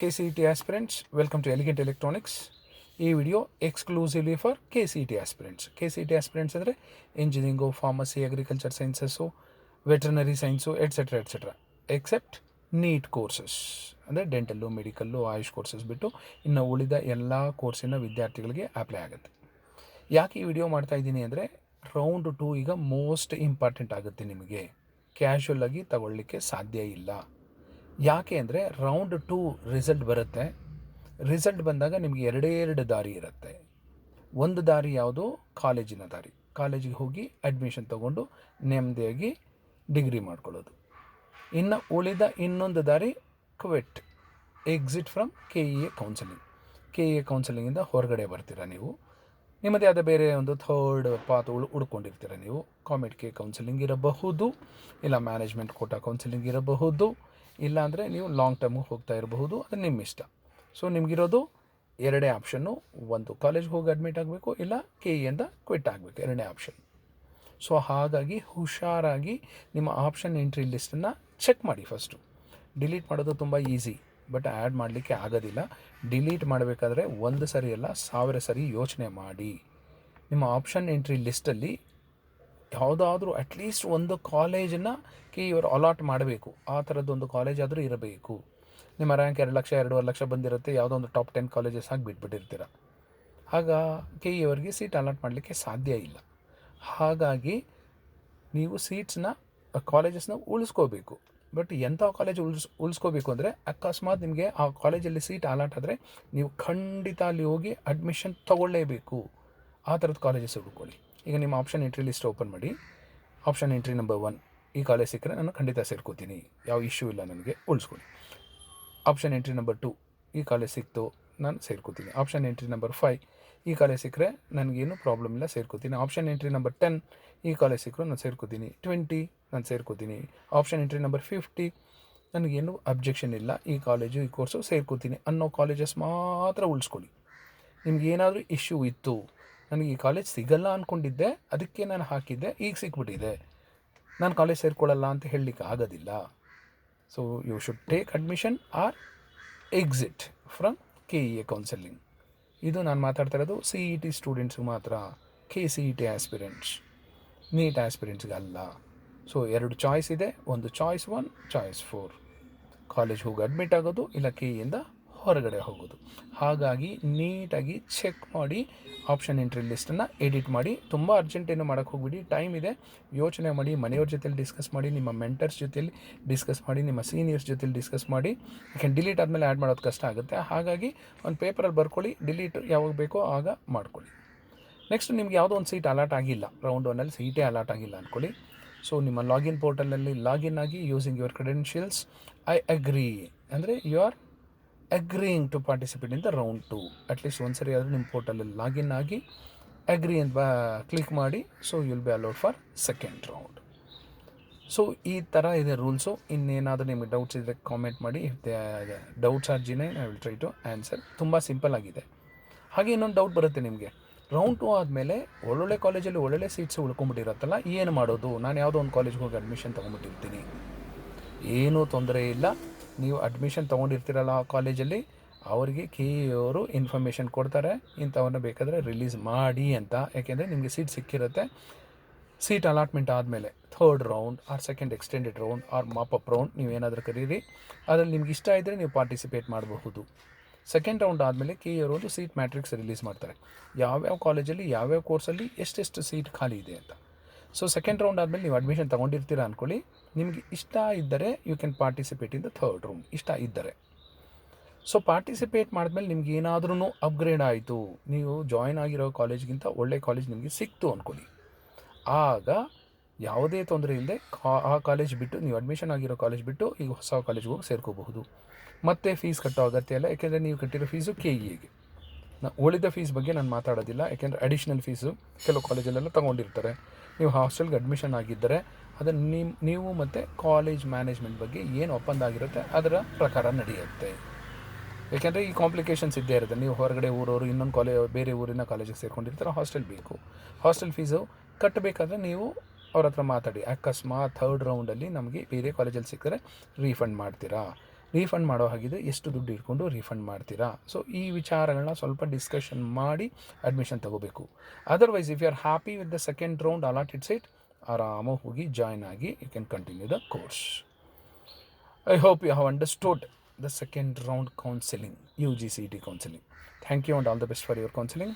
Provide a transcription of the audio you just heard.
K C E T aspirants welcome to elegant electronics ಈ video exclusively for K C E T aspirants K C E T aspirants ಅಂದರೆ engineering pharmacy agriculture sciences veterinary science etcetera etcetera except NEET courses ಅಂದರೆ dental medical AYUSH courses ಬಿಟ್ಟು ಇನ್ನು ಉಳಿದ ಎಲ್ಲ ಕೋರ್ಸಿನ ವಿದ್ಯಾರ್ಥಿಗಳಿಗೆ apply ಆಗುತ್ತೆ. ಯಾಕೆ ಈ ವಿಡಿಯೋ ಮಾಡ್ತಾ ಇದ್ದೀನಿ ಅಂದರೆ ರೌಂಡ್ ಟು ಈಗ ಮೋಸ್ಟ್ ಇಂಪಾರ್ಟೆಂಟ್ ಆಗುತ್ತೆ ನಿಮಗೆ. ಕ್ಯಾಶುವಲ್ ಆಗಿ ತಗೊಳ್ಳಿಕ್ಕೆ ಸಾಧ್ಯ ಇಲ್ಲ. ಯಾಕೆ ಅಂದರೆ ರೌಂಡ್ ಟೂ ರಿಸಲ್ಟ್ ಬರುತ್ತೆ. ರಿಸಲ್ಟ್ ಬಂದಾಗ ನಿಮಗೆ ಎರಡೇ ಎರಡು ದಾರಿ ಇರುತ್ತೆ. ಒಂದು ದಾರಿ ಯಾವುದು? ಕಾಲೇಜಿನ ದಾರಿ. ಕಾಲೇಜಿಗೆ ಹೋಗಿ ಅಡ್ಮಿಷನ್ ತಗೊಂಡು ನೆಮ್ಮದಿಯಾಗಿ ಡಿಗ್ರಿ ಮಾಡ್ಕೊಳ್ಳೋದು. ಇನ್ನು ಉಳಿದ ಇನ್ನೊಂದು ದಾರಿ quit exit from K E A counselling K E A ಕೌನ್ಸಿಲಿಂಗಿಂದ ಹೊರಗಡೆ ಬರ್ತೀರಾ ನೀವು? ನಿಮ್ಮದೇ ಆದ ಬೇರೆ ಒಂದು ಥರ್ಡ್ ಪಾತ್ ಉಳು, ಉಳ್ಕೊಂಡಿರ್ತೀರ ನೀವು? ಕಾಮೆಡ್ ಕೆ ಕೌನ್ಸಿಲಿಂಗ್ ಇರಬಹುದು, ಇಲ್ಲ ಮ್ಯಾನೇಜ್ಮೆಂಟ್ ಕೋಟಾ ಕೌನ್ಸಿಲಿಂಗ್ ಇರಬಹುದು ಇಲ್ಲ ಅಂದರೆ ನೀವು ಲಾಂಗ್ ಟರ್ಮ್ಗೆ ಹೋಗ್ತಾ ಇರಬಹುದು, ಅದು ನಿಮ್ಮ ಇಷ್ಟ. ಸೊ ನಿಮಗಿರೋದು ಎರಡೇ ಆಪ್ಷನ್ನು ಒಂದು ಕಾಲೇಜ್ಗೆ ಹೋಗಿ ಅಡ್ಮಿಟ್ ಆಗಬೇಕು, ಇಲ್ಲ ಕೆ ಇಯಿಂದ ಕ್ವಿಟ್ ಆಗಬೇಕು, ಎರಡನೇ ಆಪ್ಷನ್ ಸೊ ಹಾಗಾಗಿ ಹುಷಾರಾಗಿ ನಿಮ್ಮ ಆಪ್ಷನ್ ಎಂಟ್ರಿ ಲಿಸ್ಟನ್ನು ಚೆಕ್ ಮಾಡಿ ಫಸ್ಟು ಡಿಲೀಟ್ ಮಾಡೋದು ತುಂಬ ಈಸಿ ಬಟ್ ಆ್ಯಡ್ ಮಾಡಲಿಕ್ಕೆ ಆಗೋದಿಲ್ಲ. ಡಿಲೀಟ್ ಮಾಡಬೇಕಾದ್ರೆ ಒಂದು ಸರಿ ಅಲ್ಲ, ಸಾವಿರ ಸರಿ ಯೋಚನೆ ಮಾಡಿ. ನಿಮ್ಮ ಆಪ್ಷನ್ ಎಂಟ್ರಿ ಲಿಸ್ಟಲ್ಲಿ ಯಾವುದಾದ್ರೂ ಅಟ್ಲೀಸ್ಟ್ ಒಂದು ಕಾಲೇಜನ್ನು ಕೆ ಇವರು ಅಲಾಟ್ ಮಾಡಬೇಕು. ಆ ಥರದ್ದೊಂದು ಕಾಲೇಜ್ ಆದರೂ ಇರಬೇಕು. ನಿಮ್ಮ ರ್ಯಾಂಕ್ ಎರಡು ಲಕ್ಷ, ಎರಡೂವರೆ ಲಕ್ಷ ಬಂದಿರುತ್ತೆ, ಯಾವುದೋ ಒಂದು ಟಾಪ್ ಟೆನ್ ಕಾಲೇಜಸ್ ಆಗಿ ಬಿಟ್ಬಿಟ್ಟಿರ್ತೀರ. ಆಗ ಕೆ ಇವರಿಗೆ ಸೀಟ್ ಅಲಾಟ್ ಮಾಡಲಿಕ್ಕೆ ಸಾಧ್ಯ ಇಲ್ಲ. ಹಾಗಾಗಿ ನೀವು ಸೀಟ್ಸ್ನ ಕಾಲೇಜಸ್ನ ಉಳಿಸ್ಕೋಬೇಕು. ಬಟ್ ಎಂಥ ಕಾಲೇಜ್ ಉಳಿಸ್, ಉಳಿಸ್ಕೋಬೇಕು ಅಂದರೆ ಅಕಸ್ಮಾತ್ ನಿಮಗೆ ಆ ಕಾಲೇಜಲ್ಲಿ ಸೀಟ್ ಅಲಾಟ್ ಆದರೆ ನೀವು ಖಂಡಿತ ಅಲ್ಲಿ ಹೋಗಿ ಅಡ್ಮಿಷನ್ ತೊಗೊಳ್ಳೇಬೇಕು. ಆ ಥರದ ಕಾಲೇಜಸ್ ಹುಡ್ಕೊಳ್ಳಿ. ಈಗ ನಿಮ್ಮ ಆಪ್ಷನ್ ಎಂಟ್ರಿ ಲಿಸ್ಟ್ ಓಪನ್ ಮಾಡಿ. ಆಪ್ಷನ್ ಎಂಟ್ರಿ ನಂಬರ್ ಒನ್ ಈ ಕಾಲೇಜ್ ಸಿಕ್ಕರೆ ನಾನು ಖಂಡಿತ ಸೇರ್ಕೋತೀನಿ. ಯಾವ ಇಶ್ಯೂ ಇಲ್ಲ ನನಗೆ ಉಳಿಸ್ಕೊಳ್ಳಿ ಆಪ್ಷನ್ ಎಂಟ್ರಿ ನಂಬರ್ ಟು ಈ ಕಾಲೇಜ್ ಸಿಕ್ತು, ನಾನು ಸೇರ್ಕೋತೀನಿ. ಆಪ್ಷನ್ ಎಂಟ್ರಿ ನಂಬರ್ ಫೈವ್ ಈ ಕಾಲೇಜ್ ಸಿಕ್ಕರೆ ನನಗೇನು ಪ್ರಾಬ್ಲಮ್ ಇಲ್ಲ, ಸೇರ್ಕೋತೀನಿ. ಆಪ್ಷನ್ ಎಂಟ್ರಿ ನಂಬರ್ ಟೆನ್ ಈ ಕಾಲೇಜ್ ಸಿಕ್ಕರು ನಾನು ಸೇರ್ಕೋತೀನಿ. ಟ್ವೆಂಟಿ ನಾನು ಸೇರ್ಕೋತೀನಿ. ಆಪ್ಷನ್ ಎಂಟ್ರಿ ನಂಬರ್ ಫಿಫ್ಟಿ ನನಗೇನು ಅಬ್ಜೆಕ್ಷನ್ ಇಲ್ಲ, ಈ ಕಾಲೇಜು ಈ ಕೋರ್ಸು ಸೇರ್ಕೋತೀನಿ ಅನ್ನೋ ಕಾಲೇಜಸ್ ಮಾತ್ರ ಉಳಿಸ್ಕೊಳ್ಳಿ ನಿಮಗೇನಾದರೂ ಇಶ್ಯೂ ಇತ್ತು ನನಗೆ ಈ ಕಾಲೇಜ್ ಸಿಗಲ್ಲ ಅಂದ್ಕೊಂಡಿದ್ದೆ ಅದಕ್ಕೆ ನಾನು ಹಾಕಿದ್ದೆ, ಈಗ ಸಿಕ್ಬಿಟ್ಟಿದೆ ನಾನು ಕಾಲೇಜ್ ಸೇರ್ಕೊಳ್ಳಲ್ಲ ಅಂತ ಹೇಳಲಿಕ್ಕೆ ಆಗೋದಿಲ್ಲ. So you should take admission or exit from K E A counselling ಇದು ನಾನು ಮಾತಾಡ್ತಾ ಇರೋದು ಸಿ ಇ ಟಿ ಸ್ಟೂಡೆಂಟ್ಸ್ಗೆ ಮಾತ್ರ K C E T aspirants NEET ಆಸ್ಪಿರೆಂಟ್ಸ್ಗೆ ಅಲ್ಲ. ಸೊ ಎರಡು ಚಾಯ್ಸ್ ಇದೆ. ಒಂದು choice one choice four college ಹೋಗಿ ಅಡ್ಮಿಟ್ ಆಗೋದು ಇಲ್ಲ ಕೆ ಇಯಿಂದ ಹೊರಗಡೆ ಹೋಗೋದು. ಹಾಗಾಗಿ ನೀಟಾಗಿ ಚೆಕ್ ಮಾಡಿ ಆಪ್ಷನ್ ಎಂಟ್ರಿ ಲಿಸ್ಟನ್ನು ಎಡಿಟ್ ಮಾಡಿ. ತುಂಬ ಅರ್ಜೆಂಟ್ ಏನು ಮಾಡೋಕ್ಕೆ ಹೋಗ್ಬಿಡಿ. ಟೈಮ್ ಇದೆ. ಯೋಚನೆ ಮಾಡಿ, ಮನೆಯವ್ರ ಜೊತೆಲಿ ಡಿಸ್ಕಸ್ ಮಾಡಿ, ನಿಮ್ಮ ಮೆಂಟರ್ಸ್ ಜೊತೆಲಿ ಡಿಸ್ಕಸ್ ಮಾಡಿ, ನಿಮ್ಮ ಸೀನಿಯರ್ಸ್ ಜೊತೆಲಿ ಡಿಸ್ಕಸ್ ಮಾಡಿ. ಯಾಕೆ ಡಿಲೀಟ್ ಆದಮೇಲೆ ಆ್ಯಡ್ ಮಾಡೋದು ಕಷ್ಟ ಆಗುತ್ತೆ. ಹಾಗಾಗಿ ಒಂದು ಪೇಪರಲ್ಲಿ ಬರ್ಕೊಳ್ಳಿ ಡಿಲೀಟ್ ಯಾವಾಗ ಬೇಕೋ ಆಗ ಮಾಡ್ಕೊಳ್ಳಿ. ನೆಕ್ಸ್ಟ್ ನಿಮ್ಗೆ ಯಾವುದೋ ಒಂದು ಸೀಟ್ ಅಲಾಟ್ ಆಗಿಲ್ಲ. ರೌಂಡ್ ಒನ್ನಲ್ಲಿ ಸೀಟೇ ಅಲಾಟ್ ಆಗಿಲ್ಲ ಅಂದ್ಕೊಳ್ಳಿ ಸೊ ನಿಮ್ಮ ಲಾಗಿನ್ ಪೋರ್ಟಲಲ್ಲಿ ಲಾಗಿನ್ ಆಗಿ using your credentials I agree ಅಂದರೆ you are agreeing to participate in the round two at least ಒಂದು ಸರಿ ಆದರೂ ನಿಮ್ಮ ಪೋರ್ಟಲಲ್ಲಿ ಲಾಗಿನ್ ಆಗಿ ಅಗ್ರಿ ಅಂತ ಕ್ಲಿಕ್ ಮಾಡಿ so will be allowed for second round so ಈ ಥರ ಇದೆ ರೂಲ್ಸು ಇನ್ನೇನಾದರೂ ನಿಮಗೆ ಡೌಟ್ಸ್ ಇದ್ದರೆ ಕಾಮೆಂಟ್ ಮಾಡಿ. Doubts or I will try to answer ತುಂಬ ಸಿಂಪಲ್ ಆಗಿದೆ. ಹಾಗೆ ಇನ್ನೊಂದು ಡೌಟ್ ಬರುತ್ತೆ ನಿಮಗೆ. ರೌಂಡ್ ಟು ಆದಮೇಲೆ ಒಳ್ಳೊಳ್ಳೆ ಕಾಲೇಜಲ್ಲಿ ಒಳ್ಳೊಳ್ಳೆ ಸೀಟ್ಸ್ ಉಳ್ಕೊಂಬಿಟ್ಟಿರತ್ತಲ್ಲ ಏನು ಮಾಡೋದು? ನಾನು ಯಾವುದೋ ಒಂದು ಕಾಲೇಜ್ಗೆ ಹೋಗಿ ಅಡ್ಮಿಷನ್ ತೊಗೊಂಬಿಟ್ಟಿರ್ತೀನಿ ಏನೂ ತೊಂದರೆ ಇಲ್ಲ. ನೀವು ಅಡ್ಮಿಷನ್ ತೊಗೊಂಡಿರ್ತೀರಲ್ಲ ಆ ಕಾಲೇಜಲ್ಲಿ ಅವರಿಗೆ ಕೆ ಅವರು ಇನ್ಫಾರ್ಮೇಷನ್ ಕೊಡ್ತಾರೆ. ಇಂಥವನ್ನ ಬೇಕಾದರೆ ರಿಲೀಸ್ ಮಾಡಿ ಅಂತ. ಯಾಕೆಂದರೆ ನಿಮಗೆ ಸೀಟ್ ಸಿಕ್ಕಿರುತ್ತೆ. ಸೀಟ್ ಅಲಾಟ್ಮೆಂಟ್ ಆದಮೇಲೆ third round or second extended round or mop up round ನೀವು ಏನಾದರೂ ಕರೀರಿ. ಅದರಲ್ಲಿ ನಿಮ್ಗೆ ಇಷ್ಟ ಇದ್ದರೆ ನೀವು ಪಾರ್ಟಿಸಿಪೇಟ್ ಮಾಡಬಹುದು. ಸೆಕೆಂಡ್ ರೌಂಡ್ ಆದಮೇಲೆ ಕೆ ಅವರು ಒಂದು ಸೀಟ್ ಮ್ಯಾಟ್ರಿಕ್ಸ್ ರಿಲೀಸ್ ಮಾಡ್ತಾರೆ. ಯಾವ್ಯಾವ ಕಾಲೇಜಲ್ಲಿ ಯಾವ್ಯಾವ ಕೋರ್ಸಲ್ಲಿ ಎಷ್ಟೆಷ್ಟು ಸೀಟ್ ಖಾಲಿ ಇದೆ ಅಂತ. ಸೊ ಸೆಕೆಂಡ್ ರೌಂಡ್ ಆದಮೇಲೆ ನೀವು ಅಡ್ಮಿಷನ್ ತೊಗೊಂಡಿರ್ತೀರ ಅಂದ್ಕೊಳ್ಳಿ ನಿಮಗೆ ಇಷ್ಟ ಇದ್ದರೆ you can participate in the third room ಇಷ್ಟ ಇದ್ದರೆ. ಸೊ ಪಾರ್ಟಿಸಿಪೇಟ್ ಮಾಡಿದ್ಮೇಲೆ ನಿಮ್ಗೆ ಏನಾದ್ರೂ ಅಪ್ಗ್ರೇಡ್ ಆಯಿತು. ನೀವು ಜಾಯ್ನ್ ಆಗಿರೋ ಕಾಲೇಜ್ಗಿಂತ ಒಳ್ಳೆ ಕಾಲೇಜ್ ನಿಮಗೆ ಸಿಕ್ತು ಅಂದ್ಕೊಳ್ಳಿ ಆಗ ಯಾವುದೇ ತೊಂದರೆ ಇಲ್ಲದೆ ಆ ಕಾಲೇಜ್ ಬಿಟ್ಟು ನೀವು ಅಡ್ಮಿಷನ್ ಆಗಿರೋ ಕಾಲೇಜ್ ಬಿಟ್ಟು ಈಗ ಹೊಸ ಕಾಲೇಜ್ಗೆ ಹೋಗಿ ಸೇರ್ಕೋಬಹುದು. ಮತ್ತೆ ಫೀಸ್ ಕಟ್ಟೋ ಅಗತ್ಯ ಇಲ್ಲ. ಯಾಕೆಂದರೆ ನೀವು ಕಟ್ಟಿರೋ ಫೀಸು ಕೆ ಇಗೆ ನಾ, ಉಳಿದ ಫೀಸ್ ಬಗ್ಗೆ ನಾನು ಮಾತಾಡೋದಿಲ್ಲ. ಯಾಕೆಂದರೆ ಅಡಿಷ್ನಲ್ ಫೀಸು ಕೆಲವು ಕಾಲೇಜಲ್ಲೆಲ್ಲ ತೊಗೊಂಡಿರ್ತಾರೆ. ನೀವು ಹಾಸ್ಟೆಲ್ಗೆ ಅಡ್ಮಿಷನ್ ಆಗಿದ್ದರೆ ಅದನ್ನು ನಿಮ್ಮ ನೀವು ಮತ್ತು ಕಾಲೇಜ್ ಮ್ಯಾನೇಜ್ಮೆಂಟ್ ಬಗ್ಗೆ ಏನು ಒಪ್ಪಂದ ಆಗಿರುತ್ತೆ ಅದರ ಪ್ರಕಾರ ನಡೆಯುತ್ತೆ. ಯಾಕೆಂದರೆ ಈ ಕಾಂಪ್ಲಿಕೇಶನ್ಸ್ ಇದ್ದೇ ಇರುತ್ತೆ. ನೀವು ಹೊರಗಡೆ ಊರವರು, ಇನ್ನೊಂದು ಕಾಲೇ ಬೇರೆ ಊರಿನ ಕಾಲೇಜಿಗೆ ಸೇರ್ಕೊಂಡಿರ್ತಾರೆ ಹಾಸ್ಟೆಲ್ ಬೇಕು. ಹಾಸ್ಟೆಲ್ ಫೀಸು ಕಟ್ಟಬೇಕಾದ್ರೆ ನೀವು ಅವ್ರ ಹತ್ರ ಮಾತಾಡಿ. ಅಕಸ್ಮಾತ್ ಥರ್ಡ್ ರೌಂಡಲ್ಲಿ ನಮಗೆ ಬೇರೆ ಕಾಲೇಜಲ್ಲಿ ಸಿಕ್ಕರೆ ರೀಫಂಡ್ ಮಾಡ್ತೀರಾ. ರೀಫಂಡ್ ಮಾಡೋ ಹಾಗಿದೆ ಎಷ್ಟು ದುಡ್ಡು ಇಟ್ಕೊಂಡು ರೀಫಂಡ್ ಮಾಡ್ತೀರಾ? ಸೊ ಈ ವಿಚಾರಗಳನ್ನ ಸ್ವಲ್ಪ ಡಿಸ್ಕಷನ್ ಮಾಡಿ ಅಡ್ಮಿಷನ್ ತಗೋಬೇಕು. Otherwise if you are happy with the second round allotted seat ಆರಾಮಾಗಿ ಹೋಗಿ ಜಾಯ್ನ್ ಆಗಿ you can continue the course I hope you have understood the second round counselling U G C E T counselling thank you and all the best for your counseling.